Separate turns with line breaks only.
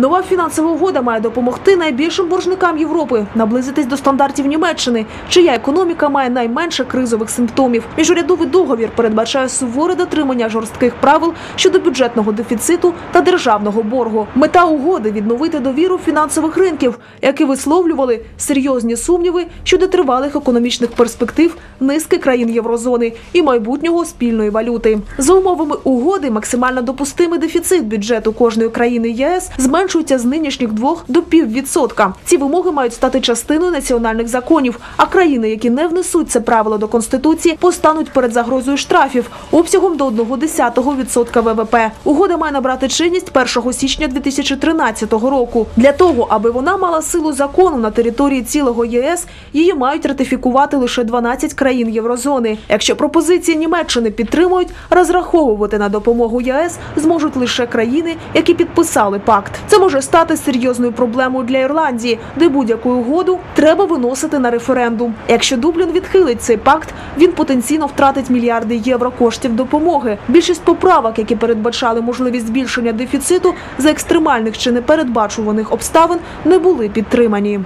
Нова фінансова угода має допомогти найбільшим боржникам Європи наблизитись до стандартів Німеччини, чия економіка має найменше кризових симптомів. Міжурядовий договір передбачає суворе дотримання жорстких правил щодо бюджетного дефіциту та державного боргу. Мета угоди відновити довіру фінансових ринків, які висловлювали серйозні сумніви щодо тривалих економічних перспектив низки країн єврозони і майбутнього спільної валюти. За умовами угоди максимально допустимий дефіцит бюджету кожної країни ЄС зменшується з нинішніх 2 до піввідсотка. Ці вимоги мають стати частиною національних законів. А країни, які не внесуть це правило до конституції, постануть перед загрозою штрафів обсягом до 0,1% ВВП. Угода має набрати чинність 1 січня 2013 року. Для того, аби вона мала силу закону на території цілого ЄС, її мають ратифікувати лише 12 країн єврозони. Якщо пропозиції Німеччини підтримують, розраховувати на допомогу ЄС зможуть лише країни, які підписали пакт. Це може стати серйозною проблемою для Ірландії, де будь-яку угоду треба виносити на референдум. Якщо Дублін відхилить цей пакт, він потенційно втратить мільярди євро коштів допомоги. Більшість поправок, які передбачали можливість збільшення дефіциту за екстремальних чи непередбачуваних обставин, не були підтримані.